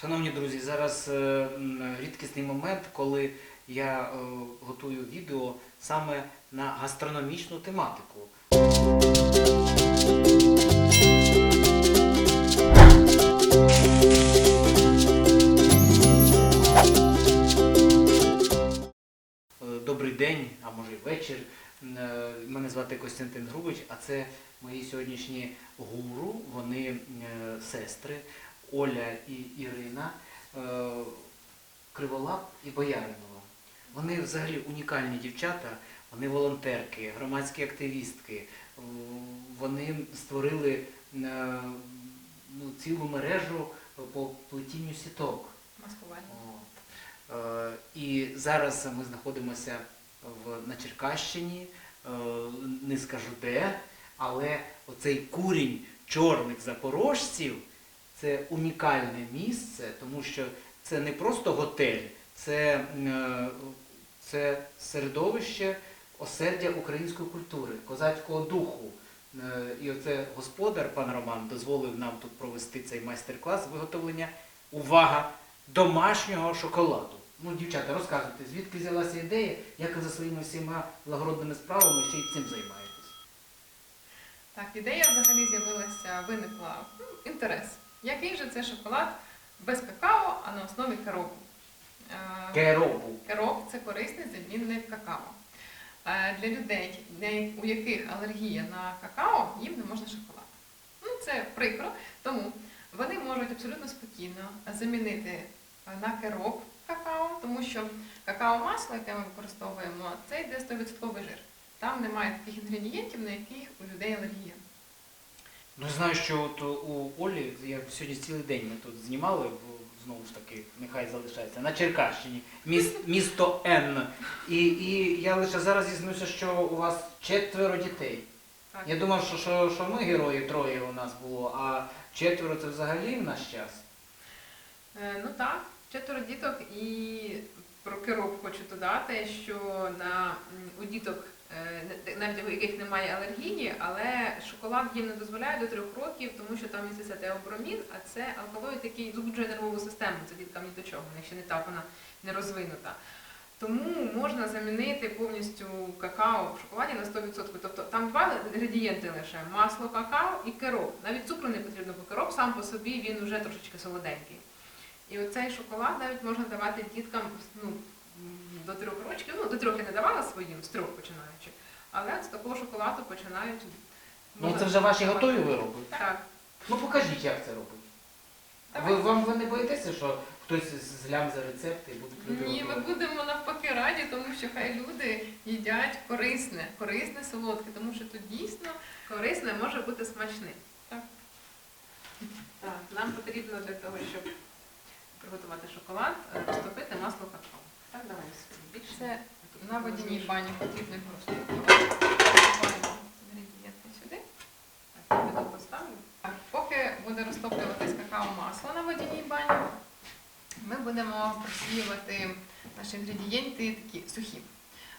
Шановні друзі, зараз е, рідкісний момент, коли я е, готую відео саме на гастрономічну тематику. Е, Добрий день, а може й вечір. Мене звати Костянтин Грубич, а це мої сьогоднішні гуру. Вони сестри Оля і Ірина, е, Криволап і Бояринова. Вони взагалі унікальні дівчата, вони волонтерки, громадські активістки. Е, Вони створили е, ну, цілу мережу по плетінню сіток. Маскування. І зараз ми знаходимося в, на Черкащині, не скажу де, але оцей курінь чорних запорожців це унікальне місце, тому що це не просто готель, це, е, це середовище осердя української культури, козацького духу. Е, І оце господар, пан Роман, дозволив нам тут провести цей майстер-клас виготовлення. Увага! домашнього шоколаду. Ну, дівчата, розказуйте, звідки взялася ідея, як ви за своїми всіма благородними справами ще й цим займаєтесь? Так, ідея взагалі з'явилася, виникла ну, інтерес. Який же це шоколад без какао, а на основі керобу? Е, Керобу. Кероб це корисний замінник какао. Е, Для людей, у яких алергія на какао, їм не можна шоколад. Ну, це прикро, тому вони можуть абсолютно спокійно замінити е, на кероб какао, тому що какао-масло, яке ми використовуємо, це йде 100% жир. Там немає таких інгредієнтів, на яких у людей алергія. Ну, знаю, що от у Олі, я сьогодні цілий день ми тут знімали, бо знову ж таки, нехай залишається, на Черкащині, міс- місто Н. І, і я лише зараз дізнаюся, що у вас четверо дітей. Так. Я думав, що, що, що ми герої троє у нас було, а четверо це взагалі в наш час. Е, Ну так, четверо діток і про кероб хочу додати, що на, м, у діток, навіть у яких немає алергії, але шоколад їм не дозволяє до трьох років, тому що там міститься теобромін, а це алкалоїд, який збуджує нервову систему. Це діткам ні до чого, в них ще не так вона не розвинута. Тому можна замінити повністю какао в шоколаді на 100%. Тобто там два інгредієнти лише масло, какао і кероб. Навіть цукру не потрібно, бо кероб сам по собі він вже трошечки солоденький. І оцей шоколад навіть можна давати діткам ну, до трьох років. Ну, до трьох я не давала своїм, з трьох починаючи. Але з такого шоколаду починають. Ну можна це вже ваші давати. готові вироби. Так. Ну покажіть, як це. Давай. Ви, вам ви не боїтеся, що хтось з лям за рецепти і будуть люди Ні, ми готувати? будемо навпаки раді, тому що хай люди їдять корисне, корисне солодке, тому що тут дійсно корисне може бути смачним. Так. Так, нам потрібно для того, щоб приготувати шоколад, е, розтопити масло какао. Так, давай більше. На водяній бані потрібно його інгредієнти сюди. Так, я тут поставлю. Так, поки буде розтоплюватись какао масло на водяній бані, ми будемо просіювати наші інгредієнти такі сухі.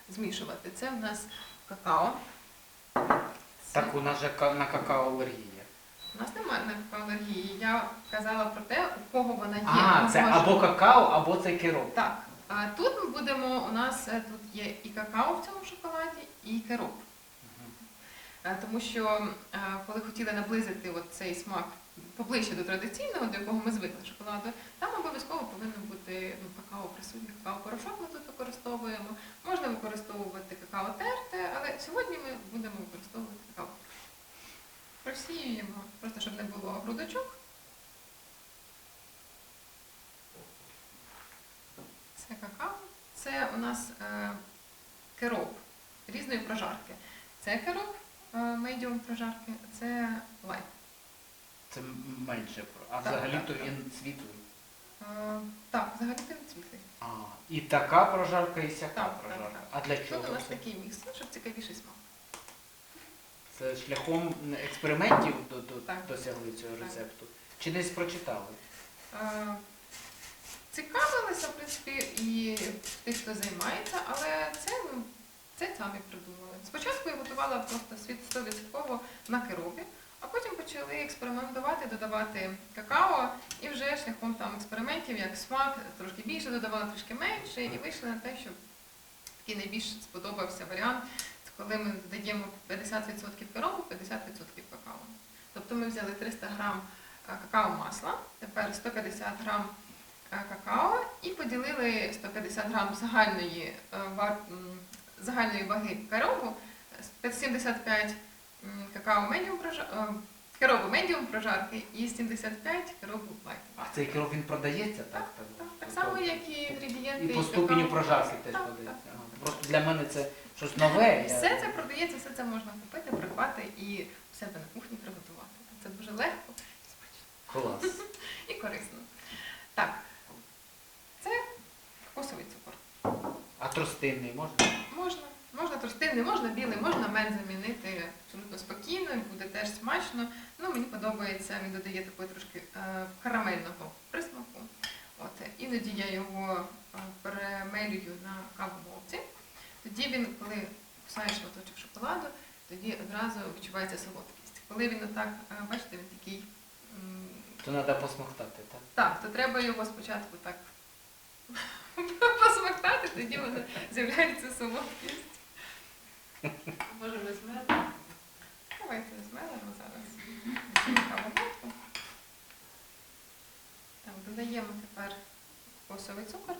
Змішувати. Це в нас какао. Це- Так у нас же ка- на какао алергія. У нас немає на какао алергії. Я казала про те, у кого вона є. А, Ми це можемо- або какао, або це кероб. Так. А тут ми будемо, у нас е, тут є і какао в цьому шоколаді, і кероп. Е, Тому що е, коли хотіли наблизити от цей смак поближче до традиційного, до якого ми звикли шоколаду, там обов'язково повинен бути ну, какао присутній, какао-порошок ми тут використовуємо. Можна використовувати какао терте, але сьогодні ми будемо використовувати какао. Просіюємо, просто щоб не було грудочок. Це какао. Це у нас е, кероп різної прожарки. Це кероп е, медіум прожарки, а це лайт. Це менше. А взагалі-то так, так. він світлий. Е, так, взагалі він світлий. А, і така прожарка, і сяка Так, так, прожарка. так. А для Тут чого? у нас це? такий мікс, ну, щоб цікавіший смак. Це шляхом експериментів до, до, Так. досягли цього Так. рецепту. Чи десь прочитали? Е, Цікавилися, в принципі, і тих, хто займається, але це, ну, це самі придумали. Спочатку я готувала просто світ 100% на керобі, а потім почали експериментувати, додавати какао, і вже шляхом там експериментів, як смак, трошки більше додавали, трошки менше, і вийшли на те, що такий найбільш сподобався варіант, коли ми додаємо 50% корову, 50% какао. Тобто ми взяли 300 грам е, какао масла, тепер 150 грам какао і поділили 150 грам загальної, е, загальної ваги корову, е, 75 какао медіум прожарки, корову медіум прожарки і 75 корову лайт. А цей керов він продається, так? Так, Так само, як і інгредієнти. І по какао. ступеню прожарки теж Так, продається. так, Ага. Просто для мене це щось нове. я- Все це продається, все це можна купити, придбати і в себе на кухні приготувати. Це дуже легко і смачно Клас. і корисно. Так, кокосовий цукор. А тростинний можна? Можна, можна тростинний, можна білий, можна мед замінити абсолютно спокійно, буде теж смачно. Ну, мені подобається, він додає такої трошки е, карамельного присмаку. От, іноді я його е, перемелюю на кавомолці. Тоді він, коли кусаєш шматочок шоколаду, тоді одразу відчувається солодкість. Коли він отак, е, бачите, він такий. То треба посмоктати, так? так, то треба його спочатку так посмоктати, тоді воно з'являється солодкість. Може, ми змели? Давайте змелимо зараз. Так, додаємо тепер кокосовий цукор,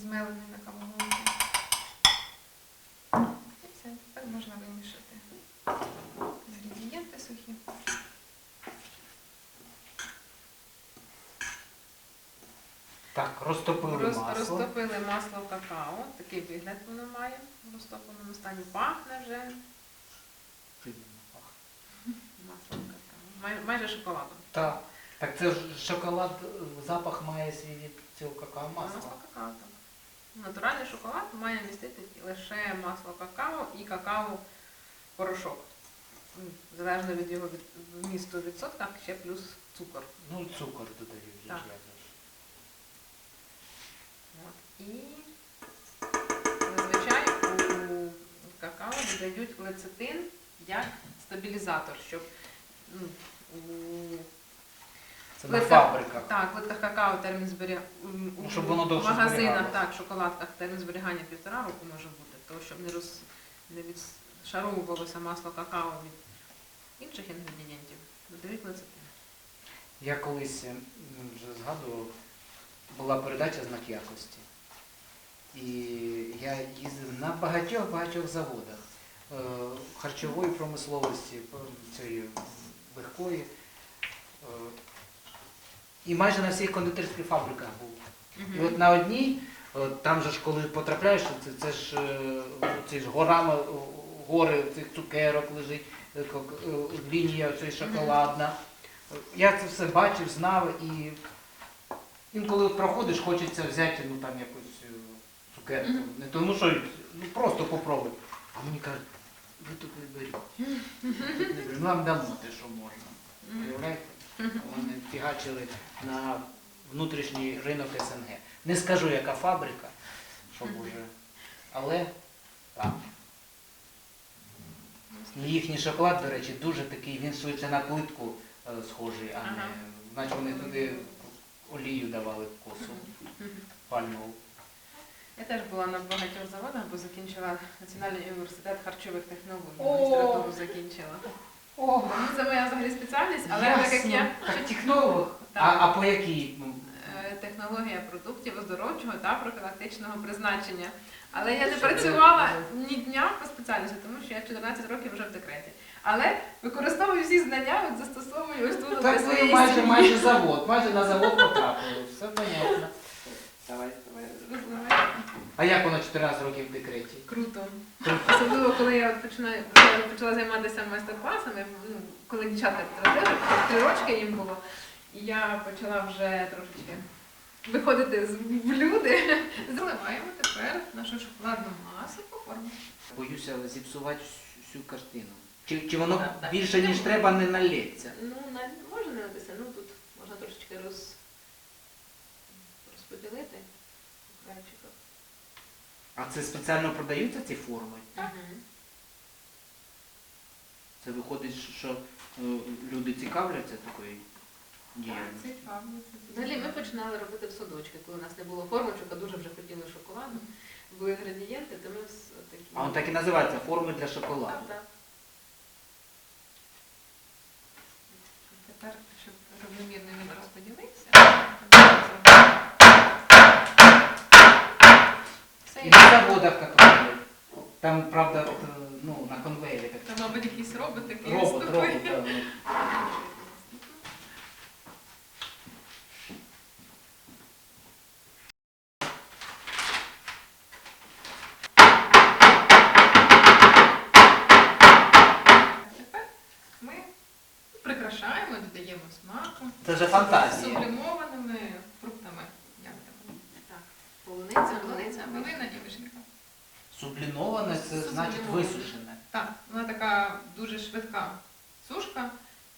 змелений на кавомолку. І все, тепер можна вимішати інгредієнти сухі. Так, розтопили Роз- масло. Розтопили масло в какао, такий вигляд воно має в розтопленому стані. Пахне вже маслом какао. Май- майже шоколадом. Так. Так це ж шоколад, е, запах має свій від цього какао Масло какао, так. Натуральний шоколад має містити лише масло какао і какао-порошок. М, Залежно від його від- вмісту в відсотках, ще плюс цукор. Ну, цукор додають. вже Так. ж я ж. От. І зазвичай у какао додають лецитин як стабілізатор, щоб ну, у Це на фабриках. Так, плитка какао термін зберігання Ну, щоб воно довше магазинах, зберігалося. так, шоколадках термін зберігання півтора року може бути, то щоб не роз не відшаровувалося масло какао від інших інгредієнтів, додають лецитин. Я колись м, вже згадував, була передача знак якості. І я їздив на багатьох-багатьох заводах е, харчової промисловості, цієї легкої. Е, І майже на всіх кондитерських фабриках був. І от на одній, е, там же ж коли потрапляєш, це, це ж, е, це ж горами, е, гори цих цукерок лежить, е, е, лінія ця шоколадна. Е, Я це все бачив, знав і інколи проходиш, хочеться взяти ну, там якусь е, цукерку. Не тому, що ну, просто попробуй. А мені кажуть, ви тут не беріть. Ну вам дамо те, що можна. Уявляєте? Вони фігачили на внутрішній ринок СНГ. Не скажу, яка фабрика, щоб Мгм. уже. Але так. Їхній шоколад, до речі, дуже такий, він швидше на плитку е, схожий, а не. Значить вони туди олію давали косу, пальмову. Я теж була на багатьох заводах, бо закінчила Національний університет харчових технологій. Магістратуру закінчила. О, Ну, це моя взагалі спеціальність, але так як я технолог. А, а по якій? ну, Е, технологія продуктів оздоровчого та профілактичного призначення. Але я не працювала ні дня по спеціальності, тому що я 14 років вже в декреті. Але використовую всі знання, от застосовую ось тут Так ви своїй майже, майже завод, майже на завод потрапили. Все понятно. Давай, А як воно 14 років в декреті? Круто. Круто. Особливо, коли я починаю, почала займатися майстер-класами, ну, коли дівчатка підросли, три рочки їм було, і я почала вже трошечки виходити з- в люди. Заливаємо тепер нашу шоколадну масу по формі. Боюся зіпсувати всю- картину. Чи, чи воно Так, так. більше, ніж треба, не налється? Ну, на- може не написано, ну тут можна трошечки роз... розподілити. А це спеціально продаються ці форми? Мгм. Це виходить, що е, люди цікавляться такою. Правда. Взагалі ми починали робити в садочки, коли у нас не було формочок, а дуже вже хотіли шоколаду. Були інгредієнти, то ми такі. А він так і називається форми для шоколаду. Так, так. Тепер, щоб рівномірно він розподілився. Все, І на заводах так роблять. Там, правда, е, ну, на конвейері так. Там, мабуть, якийсь робот такий Робот, робот, так. ну. Тепер ми прикрашаємо, додаємо смаку. Це вже фантазія. Сублімованими фруктами. Полуниця, полуниця. Малина і вишенька. Сублімоване це значить Сублімоване. висушене. Так, вона така дуже швидка сушка,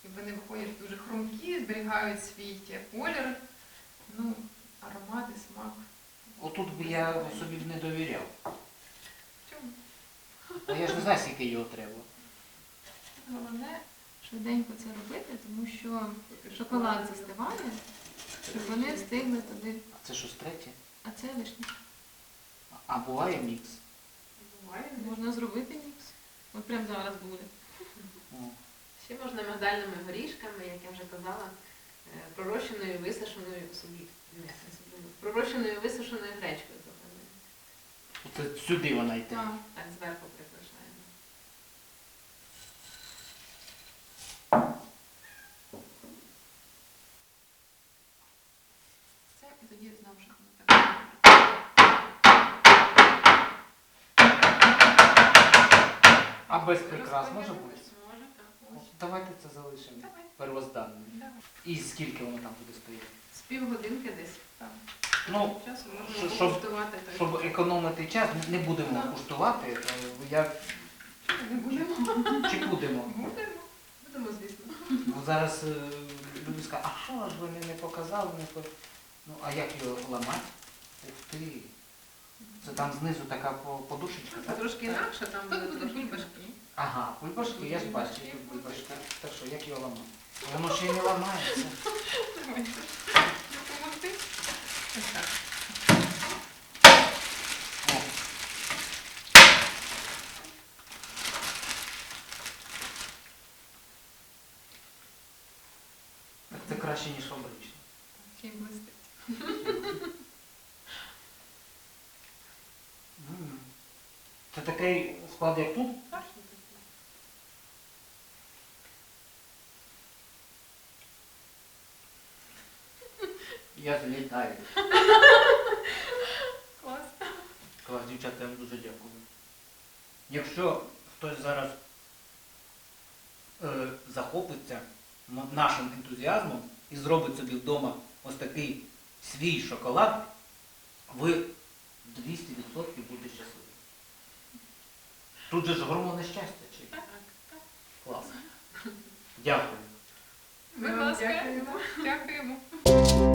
і вони виходять дуже хрумкі, зберігають свій колір, ну, аромат і смак. Отут би я собі б не довіряв. Чому? А я ж не знаю, скільки його треба. Головне швиденько це робити, тому що шоколад застиває, щоб вони встигли туди. А це щось третє? А це вишня. А буває мікс. Буває. Можна зробити мікс. От прямо зараз буде. О. Ще можна мигдальними горішками, як я вже казала, е, пророщеною висушеною собі. Пророщеною висушеною гречкою Це Оце сюди вона йде. Так. Так зверху прикрашаємо. Це і тоді знову ж воно так. А без прикрас може бути? Може, так. Давайте це залишимо Давай. первозданним. Давай. І скільки воно там буде стояти? З півгодинки десь. Так. Ну, Часу Що- можна щоб- покуштувати. щоб економити час, не будемо Так. куштувати. е, Я Не будемо. чи будемо? Будемо. Будемо, звісно. Бо зараз е, люди скажуть, а що ж ви мені не показали? Не по... Ну, а як його ламати? Ух ти. Це там знизу така подушечка, Це так? трошки інакше, там Тут буде будуть трошки. бульбашки. Ага, бульбашки, я ж бачу, тут бульбашка. Так що, як його ламати? Воно ще й не ламається. Допомогти. Ось так. О. Так це краще, ніж фабричне. Ще й блистить. М. Це такий склад, як тут? Я злітаю. Клас. Клас, дівчата, я вам дуже дякую. Якщо хтось зараз е, захопиться нашим ентузіазмом і зробить собі вдома ось такий свій шоколад, ви 200% будете щасливі. Тут же ж гормони щастя чи? Так, так. Класно. Дякую. Будь Ми вам ласка. дякуємо. Дякуємо.